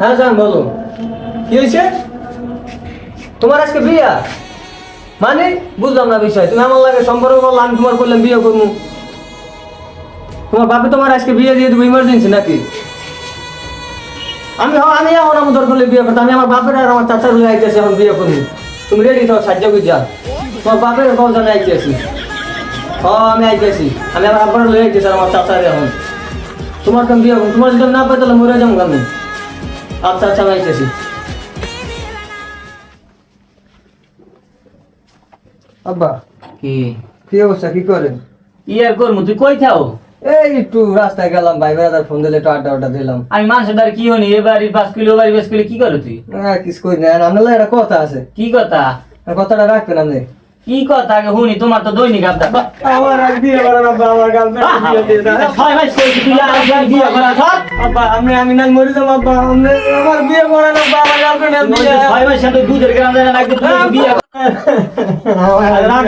হ্যাঁ তোমার মানে বুঝলাম না বিষয়। তুমি আমার লাগে সম্পর্ক আমি তোমার বিয়ে করব। তোমার বাপে তোমার আজকে বিয়ে দিয়ে দেবো ইমার্জেন্সি নাকি? আমি আমি এখন আমার দরকার বিয়ে আমি আমার বাপের আর আমার চাচার হলে আইতেছি, এখন বিয়ে করব তুমি রেডি থাও সাহায্য করে যা। তোমার বাপের কল আইতেছি? আমি আইতেছি আমি আমার আব্বার লয়ে আইতেছি আমার চাচার এখন। তোমার বিয়ে করব তোমার যদি আমি না পাই তাহলে মরে যাব আমি আচ্ছা আচ্ছা আমি আইতেছি। আব্বা কি? কি অবস্থা? কি করেন? ইয়ার করমু তুই কই থাও? এই একটু রাস্তায় গেলাম ভাই বেড়াদার ফোন দিলে একটু আড্ডা আড্ডা দিলাম। আমি মানুষের দ্বারা কি হনি এ বাড়ি পাঁচ কিলো বাড়ি পাঁচ কিলো কি করো তুই? হ্যাঁ কিছু কই না। আপনার একটা কথা আছে। কি কথা? কথাটা রাখবেন আপনি? কি কথা আগে শুনি? তোমার তো দৈনিক আবদার। আমার গার্লফ্রেন্ড দিয়ে তুই ধর আব্বা আমি আমি না মরে যাব আব্বা। আপনি আমার বিয়ে আমার গার্লফ্রেন্ড সাথে দুধের গ্রাম না বিয়ে।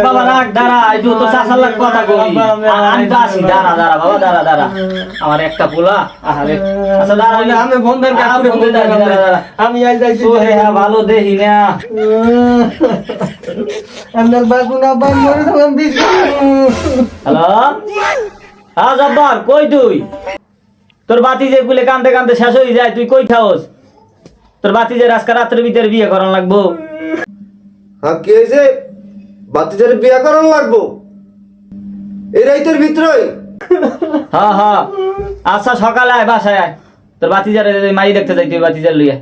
বাবা রাখ দাঁড়া এই তো চাষার লাগ কথা কই। আমি তো আসি দাঁড়া দাঁড়া বাবা দাঁড়া দাঁড়া। আমার একটা পোলা আহারে। আচ্ছা দাঁড়া আমি আমি দাঁড়া। আমি আজ যাইছি। সোহে হ্যাঁ ভালো দেখি না। আপনার বাবু না আব্বা মরে বিষ হ্যালো হ্যাঁ জব্বার কই তুই তোর বাতি যে গুলে কান্দতে কান্দতে শেষ হয়ে যায় তুই কই থাকস? তোর বাতি যে আজকে রাত্রের ভিতরে বিয়ে করান লাগবো। হ্যাঁ কি হয়েছে? বাচ্চাদের বিয়া করার লাগবো? এই রাইতের ভিতরে হ্যাঁ হ্যাঁ। আচ্ছা সকালে আয় বাসায় আয়। তোর বাতি যারে মাই দেখতে যাই তুই বাতি যার লইয়া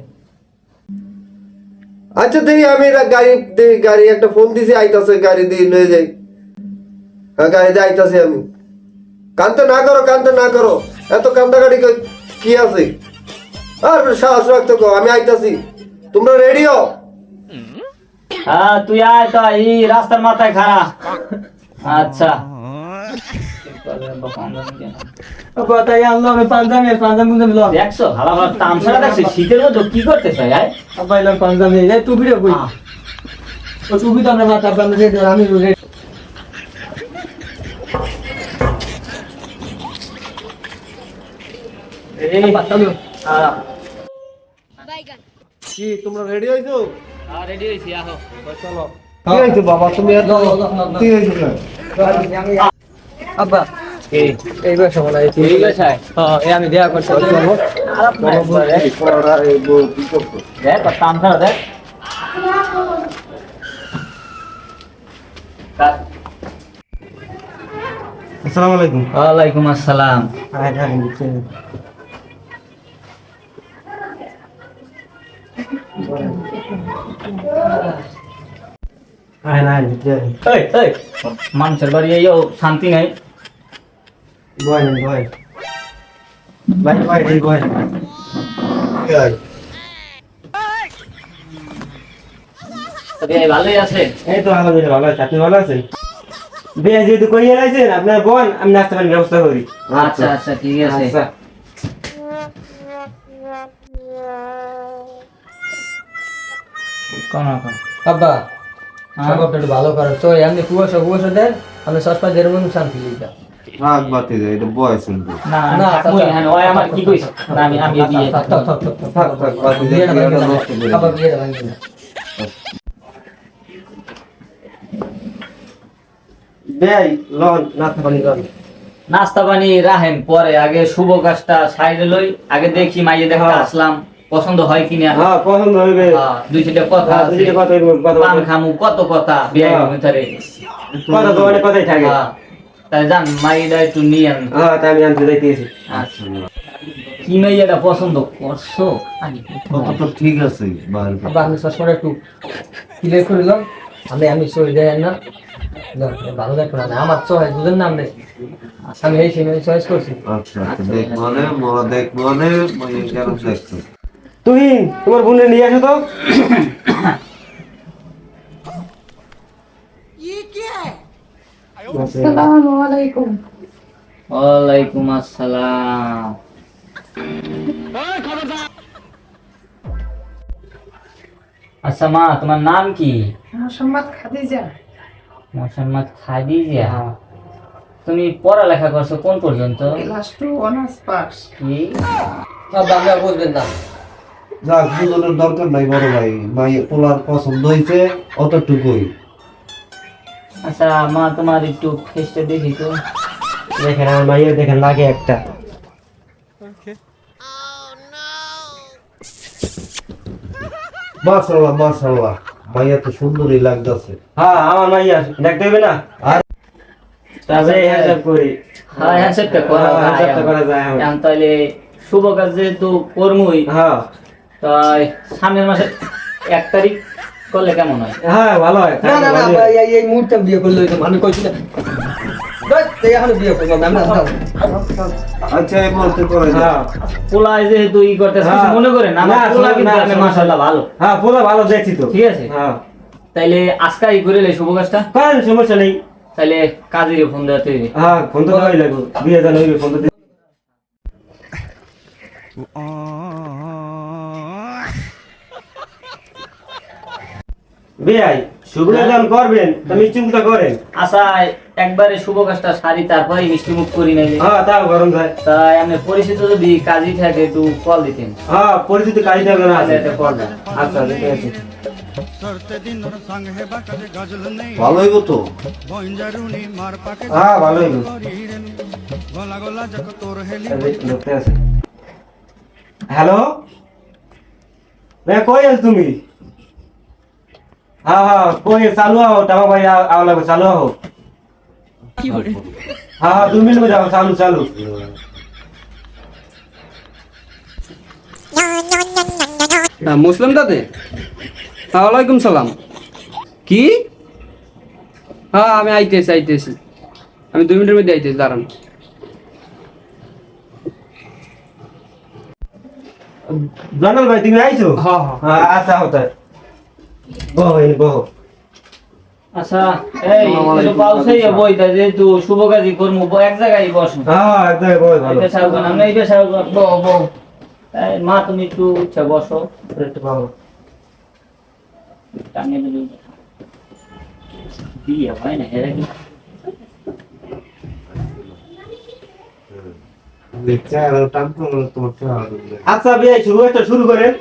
আচ্ছা দেখি আমি গাড়ি দেখি গাড়ি একটা ফোন দিছি আইতাছে গাড়ি দিয়ে লয়ে যাই। হ্যাঁ গাড়িতে আইতাছি আমি। কানতে না করো কানতে না করো। এত কান্দাকাটি ক- কি আছে? আর সাহস রাখতে কো আমি আইতাছি। তোমরা রেডি হও? হ্যাঁ তুই আয় তো এই রাস্তার মাথায় খাড়া। আচ্ছা। আমি পাঞ্জাবি পাঞ্জাবি দেখছ ভালো ভালো তামসাটা দেখছি শীতের মধ্যে কি করতে চাই এলাম পাঞ্জাবি এই টুপিটা কই ও টুপি তো আমরা মাথা আমি পাতালো হ্যাঁ কি তোমরা রেডি হইছো হ্যাঁ, রেডি হয়েছি আহো। চলো। কি হইছো বাবা? তুমি এত লো, লো, লো, লো, লো। কি হইছো আব্বা। এই মনে হয় এই আমি দেয়া করছি। দেখ দেখ। আসসালামু আলাইকুম। ওয়ালাইকুম আসসালাম। মানুষের বাড়ি শান্তি নাই। ভাই ভাই ভাই বয় তবে এই ভালোই আছে। এই তো আলহামদুলিল্লাহ ভালো আছে। আপনি ভালো আছেন? বিয়ে যেহেতু করিয়ে লাইছেন আপনার বোন আমি নাস্তা পানির ব্যবস্থা করি। আচ্ছা আচ্ছা ঠিক আছে। আচ্ছা। কোন কোন আব্বা হ্যাঁ? একটু ভালো করো। তো এমনি কুয়াশা কুয়াশা দেন আমি সস্তা দেড় মন শান্তি লিখা থাক বাতি এটা বয়স শুনব না না। হ্যাঁ ওই আমার কি কইছ না আমি আমি বিয়ে থাক থাক থাক থাক থাক বাতি না। নষ্ট করে ভাঙি না। লন নাস্তা পানি লন নাস্তা পানি রাহেন পরে আগে শুভ কাজটা সাইডে লই আগে দেখি মাইয়ে দেখতে হ্যাঁ। আসলাম পছন্দ হয় কিনা হ্যাঁ পছন্দ হইবে হ্যাঁ, দুই তিনটা কথা হ্যাঁ, আছে। দুইটা কথা পান খামু কত কথা বিয়ে। ভিতরে কথা তো অনেক কথাই থাকে হ্যাঁ, তাই জান মাইটা একটু নিয়ে আন। হ্যাঁ তাই আমি আনতে যাইতেছি আচ্ছা। কি মাইয়াটা পছন্দ? করছ আমি কত তো ঠিক আছে আমি চশমাটা একটু ক্লিয়ার করিলাম আমি আমি সই দেয় না। না, ভালো দেখো না। আমার চয়েস বুঝেন না আপনি? আমি এই সিনেমা চয়েস করছি। আচ্ছা আচ্ছা দেখ মানে মোরা দেখ মানে মই কেন দেখছ? তুই তোমার বোনের নিয়ে আসো তো। আসসালামু আলাইকুম। ওয়ালাইকুম আসসালাম। আচ্ছা মা তোমার নাম কি? মোহাম্মদ খাদিজা। মোহাম্মদ খাদিজা। তুমি পড়ালেখা করছ কোন পর্যন্ত? Class two honours pass. কি? আমি আর বুঝবেন না। যাক দুজনের দরকার নাই বড় ভাই। মাই পোলার পছন্দ হয়েছে অতটুকুই। আচ্ছা মা তোমার একটু ফেসটা দেখি তো। দেখেন আমার মাইয়ের দেখেন লাগে একটা। মাশাল্লাহ মাশাল্লাহ মাইয়া তো সুন্দরই লাগতেছে। হ্যাঁ আমার মাইয়া দেখতে হবে না? আর তবে হিসাব করি। হ্যাঁ করা হ্যাঁ, যায় handshake করা যায়। এখন। তাহলে শুভ কাজ যেহেতু কর্মই হ্যাঁ। তাই সামনের মাসে এক তারিখ করলে কেমন হয়? হ্যাঁ ভালো হয়। না না না এই মুহূর্তে বিয়ে করলে হইতো আমি কইছি না আচ্ছা। হ্যাঁ। হ্যাঁ। মনে হ্যাঁ তো। হ্যাঁ। তাইলে আজকে ই করে লে শুভ কাজটা। সমস্যা নেই। তাইলে কাজের ফোন দেওয়া তৈরি। হ্যাঁ ফোন তো দেওয়াই লাগবে। বিয়ে জানো ফোন তো বেয়াই শুভ করবেন তো মিষ্টি মুখটা করেন। আচ্ছা একবারে শুভ কাজটা সারি তারপরে মিষ্টি মুখ করি নাই হ্যাঁ তাও গরম যায় তাই আমি পরিচিত যদি কাজই থাকে একটু কল দিতেন। হ্যাঁ পরিচিত কাজ দেবে না কল দেন। আচ্ছা ঠিক আছে। ভালো হইব তো। হ্যাঁ ভালো হ্যালো? কই আছ তুমি? હા હા કોઈ ચાલુ આવો તમારા ભાઈ આવ લાગે ચાલુ આવો હા હા દૂર મિનિટ মুসলিম দাদে? ওয়ালাইকুম সালাম। কি? হ্যাঁ আমি আইতেছি আইতেছি। আমি দুই মিনিটের মধ্যে আইতেছি দাঁড়ান। জানাল ভাই তুমি আইছো? হ্যাঁ হ্যাঁ। আচ্ছা হতায় বহ আচ্ছা এই পাউসাই শুভ কাজই এক জায়গায় হ্যাঁ ভালো। এটা আমরা সাউকান বউ বউ মা তুমি একটু উঠে বসো। একটু বহ। টাঙিয়ে দিলি বিয়ে হয় না হেরে কি? আচ্ছা বিয়ে শুরু একটা শুরু করেন।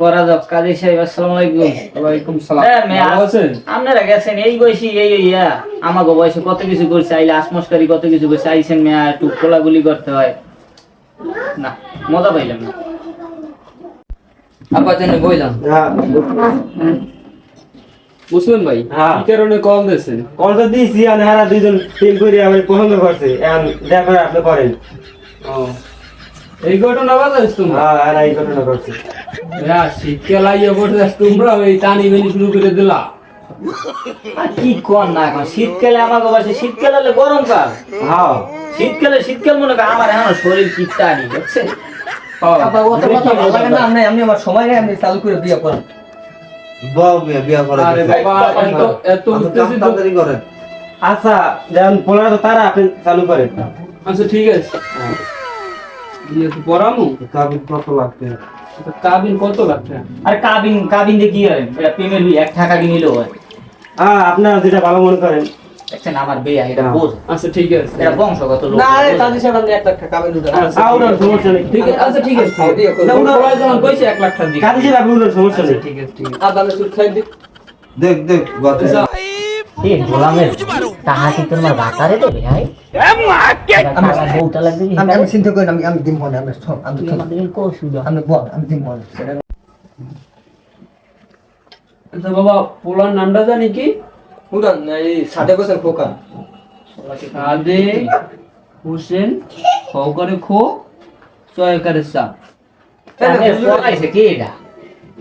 করা যাক। কাজী সাহেব আসসালামু আলাইকুম। ওয়ালাইকুম সালাম। হ্যাঁ, ভালো আছেন? আপনারা গেছেন এই বয়সী এই ইয়া। আমাকে বয়সে কত কিছু করছে আইলে আসমস্কারি কত কিছু করছে। আইসেন মেয়া একটু কোলাগুলি করতে হয়। না মজা পাইলাম না। আব্বা জানি বইলাম। হ্যাঁ। মুসলিম ভাই? হ্যাঁ। কি কারণে কল দিয়েছেন? কল তো দিয়েছি আর হারা দুইজন টিম করে আমি পছন্দ করছে। এখন দেখা আপনি করেন। ও। এই ঘটনা বাজাইছ তোমরা? হ্যাঁ এই ঘটনা করছে হ্যাঁ তোমরা টানি বেনি শুরু করে দিলা। আর কি কর না এখন? শীতকালে আমাকে বয়সে শীতকাল হলে গরমকাল হ্যাঁ। শীতকালে শীতকাল মনে করেন আমার এখন শরীর কি টানি বুঝছেন সময় নেই আপনি চালু করে বিয়ে করেন। আচ্ছা যেমন পোলার তারা আপনি চালু করেন। আচ্ছা ঠিক আছে। বিয়ে পড়ামু কাবিন কত লাগবে? কাবিন কত লাগবে? আর কাবিন কাবিন দিয়ে কি হয়? এটা প্রেমের বিয়ে এক টাকা কিনিলেও হয়। হ্যাঁ আপনারা যেটা ভালো মনে করেন। দেখছেন আমার বিয়ে এটা বোঝ। আচ্ছা ঠিক আছে। এটা বংশগত লোক। না লাখ টাকা আচ্ছা, আহ, সমস্যা নেই। ঠিক আছে আচ্ছা ঠিক আছে। বিয়ে করব। না, উনার যখন কইছে এক লাখ টাকা দিই কাজে সেটা আপনি সমস্যা নেই। ঠিক আছে ঠিক খাই দিই। দেখ দেখ আচ্ছা, এ গোলামের তাহা কি তোমার বাতারে দেবে ভাই আমার বউটা লাগবে কি আমি চিন্তা করি না, আমি আমি দিম আমি সব আমি তুই আমাদের এই কৌশল আমি বল আমি দিম আচ্ছা বাবা পোলার নামটা জানি কি? উড়ান এই সাদে গোছেন খোকা। সাদে হোসেন খৌকারে খো চয়কারে চা। পড়াইছে কি এটা?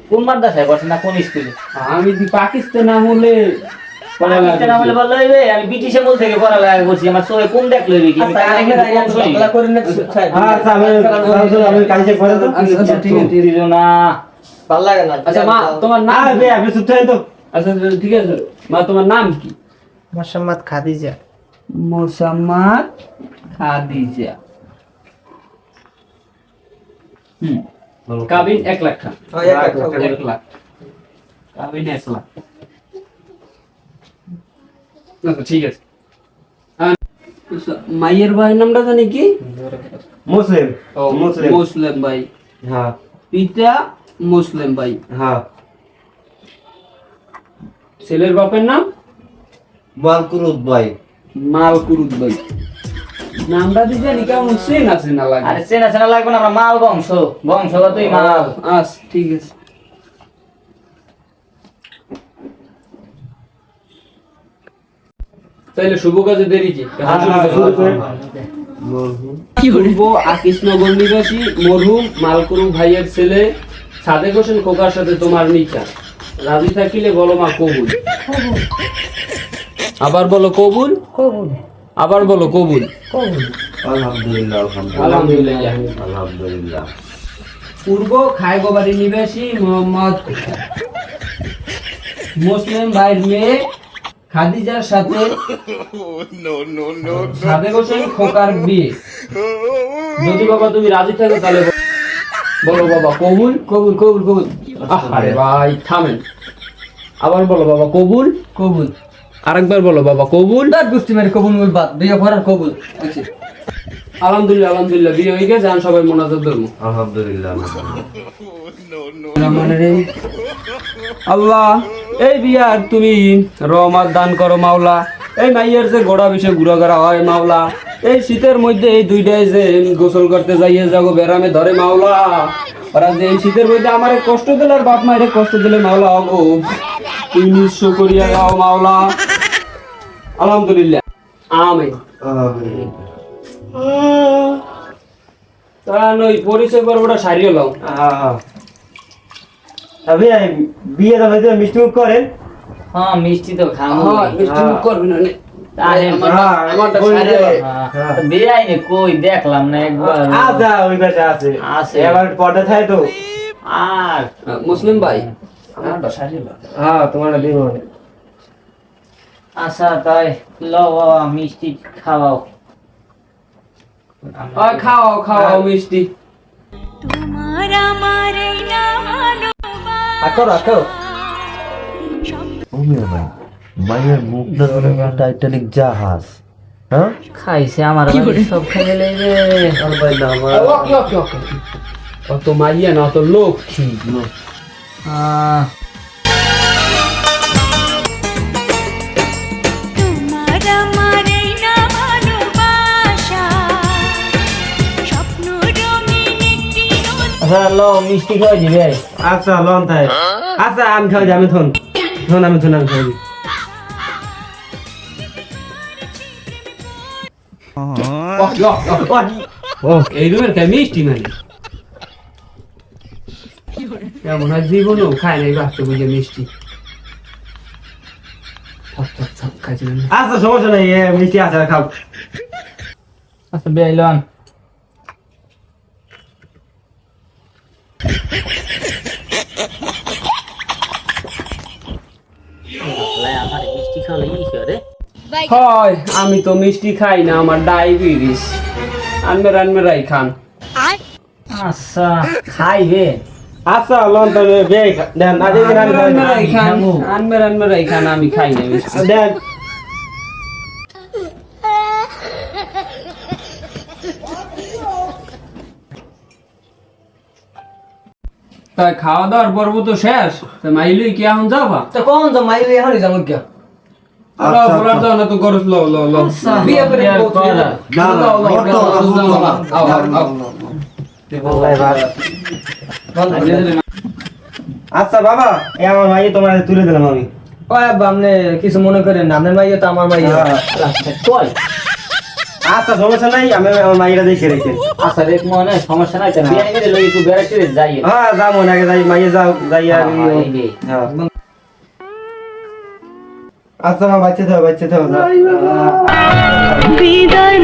কোন মাদ্রাসায় পড়ছে না কোন স্কুলে? আমি পাকিস্তান আমলে ঠিক আছে। মা তোমার নাম কি? মোসাম্মদ খাদিজা। মোসাম্মদ খাদিজা। হুম কাবিন এক লাখ টাকা। হ্যাঁ, এক লাখ টাকা। এক লাখ। কাবিন এক লাখ। আচ্ছা ঠিক আছে। মাইয়ের ভাইয়ের নামটা জানি কি? মুসলিম। ও মুসলিম। মুসলিম ভাই। হ্যাঁ। পিতা মুসলিম ভাই। হ্যাঁ। ছেলের বাপের নাম? মালকুরুদ ভাই। মালকুরুদ ভাই। নামটা জানি কেমন চেন আছে না লাগে। আরে চেনা চেনা লাগবে না আমরা মাল বংশ। বংশগতই মাল। আস ঠিক আছে। তাইলে শুভ কাজে দেরি কি। পূর্ব আকিসনগর নিবাসী মরহুম মালকুরু ভাইয়ের ছেলে সাদেক হোসেন খোকার সাথে তোমার নিচা রাজি থাকিলে বলো মা কবুল। আবার বলো কবুল? কবুল। আবার বলো কবুল। কবুল। আলহামদুলিল্লাহ আলহামদুলিল্লাহ। আলহামদুলিল্লাহ। পূর্ব খায়গোবাড়ি নিবাসী মোহাম্মদ মুসলিম ভাইয়ের মেয়ে খাদিজার সাথে সাদেক হোসেন খোকার বিয়ে। যদি বাবা তুমি রাজি থাকো তাহলে বলো। বাবা কবুল কবুল কবুল কবুল। আরে ভাই থামেন। আবার বলো বাবা কবুল কবুল। আরেকবার বলো বাবা কবুল। আর মেরে কবুল বল বাদ বিয়ে করার কবুল। আচ্ছা আলহামদুলিল্লাহ আলহামদুলিল্লাহ বিয়ে হয়ে গেছে আমি সবাই মোনাজাত ধরবো আলহামদুলিল্লাহ আল্লাহ এই বিয়ার তুমি রহমত দান করো মাওলা। এই মাইয়ের যে গোড়া ঘুরা করা হয় মাওলা। এই শীতের মধ্যে এই দুইটাই যে গোসল করতে যাইয়ে যাব বেরামে ধরে মাওলা। ওরা যে এই শীতের মধ্যে আমার কষ্ট দিলে আর বাপ মায়ের কষ্ট দিলে মাওলা অগো তুই নিঃস্ব করিয়া গাও মাওলা। আলহামদুলিল্লাহ। আমিন। আমিন। তা নই পরিচয় পর্বটা সারিয়ে লাও হ্যাঁ তবে বিয়ে দাম হয়তো মিষ্টি মুখ করেন? মিষ্টি তো খাব মিষ্টি মুখ করবি না নে। আরে আমার- আমারটা সারিয়ে লাও। বিয়াইনি কই? দেখলাম না একবার। আচ্ছা ওই পাশে আছে। আছে। এবার পর্দা থাকে তো। আর মুসলিম ভাই। আমারটা সারিয়ে লাও। হ্যাঁ তোমার দিব। আচ্ছা তাই লও বাবা মিষ্টি খাওয়াও। খাও খাও মিষ্টি। তোমার আমার এই না আঁকো রাখো ওমিয়া ভাই মায়ের মুখটা ধরে টাইটানিক জাহাজ হ্যাঁ? খাইছে আমার সব খেয়ে আর ভাই না আমার ওকে ওকে ওকে। অত মাইয়া না অত লক্ষ্মী আহ, আচ্ছা লও মিষ্টি খাওয়াই দিবে আচ্ছা লন তাই। আচ্ছা আমি খাওয়াই আমি থন থন আমি থন আমি খাওয়াই এই রুমের কে মিষ্টি মানে কেমন হয় জীবনও খায় নাই বাচ্চা বুঝে মিষ্টি। আচ্ছা সমস্যা নাই এ, মিষ্টি আছে খাও। আচ্ছা বেআইলন আমার মিষ্টি খাওয়ালে ই করে হয় আমি তো মিষ্টি খাই না আমার ডায়াবেটিস। আনমের আনমেরাই খান। আচ্ছা খাইবে আচ্ছা লন তাহলে বে দেন আজ দিন আমি খাওয়াই দিই। আনমেরাই খান। খান আমি খাই না মিষ্টি। দেন। তাই খাওয়া দাওয়ার পর্ব তো শেষ। তা মাইলই কি এখন যাবা? তো কোন তো মাইলে এখনই যাব কে আচ্ছা তো। আচ্ছা বাবা এ আমার ভাই তোমার তুলে দিলাম আমি। কিছু মনে করেন আপনার মাইয়া তো আমার মাইয়া। চল আচ্ছা সমস্যা নাই আমি আমার দেখে রেখে আচ্ছা রেখ মনে সমস্যা নাই বিয়ে করে লই একটু বেড়াতে যাই হ্যাঁ যাব না আগে যাই মাইয়ে যাও যাই হ্যাঁ, এই নে। হ্যাঁ। আচ্ছা মা বাচ্চা থাও বাচ্চা থাও বিদায়